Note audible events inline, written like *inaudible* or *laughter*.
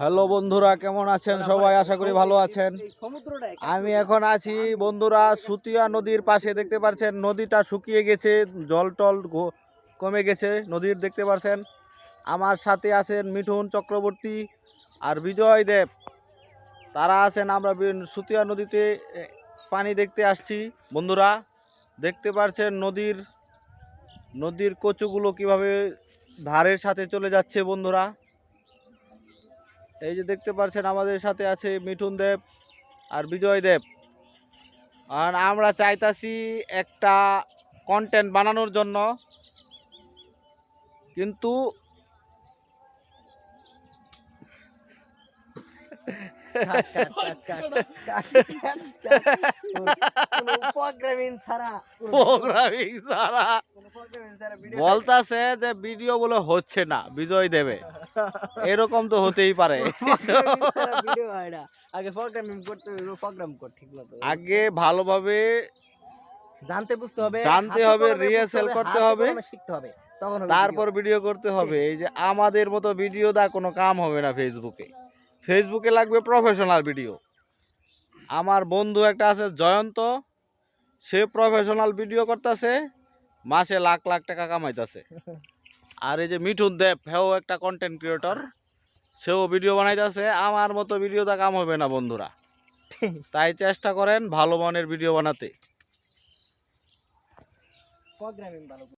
Hello বন্ধুরা কেমন আছেন? সবাই আশা করি ভালো আছেন। আমি এখন আছি বন্ধুরা সুতিয়া নদীর পাশে দেখতে পাচ্ছেন নদীটা শুকিয়ে গেছে জল টল কমে গেছে নদীর দেখতে পাচ্ছেন আমার সাথে আছেন মিঠুন চক্রবর্তী আর বিজয় দেব। তারা আছেন আমরা সুতিয়া নদীতে পানি দেখতে আসছি। বন্ধুরা দেখতে পাচ্ছেন নদীর নদীর কচুগুলো কীভাবে ধারের সাথে চলে যাচ্ছে বন্ধুরা? এই যে দেখতে পাচ্ছেন আমাদের সাথে আছে মিঠুন দেব আর বিজয় দেব। আর আমরা চাইতাছি একটা কন্টেন্ট বানানোর জন্য। কিন্তু বলতাছে যে ভিডিও বলে হচ্ছে না বিজয় দেবে। এরকম তো হতেই পারে। *laughs* আগে প্রোগ্রামিং করতে প্রোগ্রাম কর ঠিক মতো। আগে ভালোভাবে জানতে বুঝতে হবে জানতে হবে, rehearsal করতে হবে। শিখতে হবে তখন তারপর ভিডিও করতে হবে। এই যে আমাদের মতো ভিডিও দা কোনো কাম হবে না ফেসবুকে ফেসবুকে লাগবে প্রফেশনাল ভিডিও আমার বন্ধু একটা আছে জয়ন্ত। সে প্রফেশনাল ভিডিও করতেছে মাসে লাখ লাখ টাকা কামাইতেছে। *laughs* আর এই যে মিঠুন দেব হেও একটা কন্টেন্ট ক্রিয়েটর সেও ভিডিও বানাইতেছে। আমার মতো ভিডিও তা কাম হবে না বন্ধুরা। *laughs* তাই চেষ্টা করেন ভালো মানের ভিডিও বানাতে।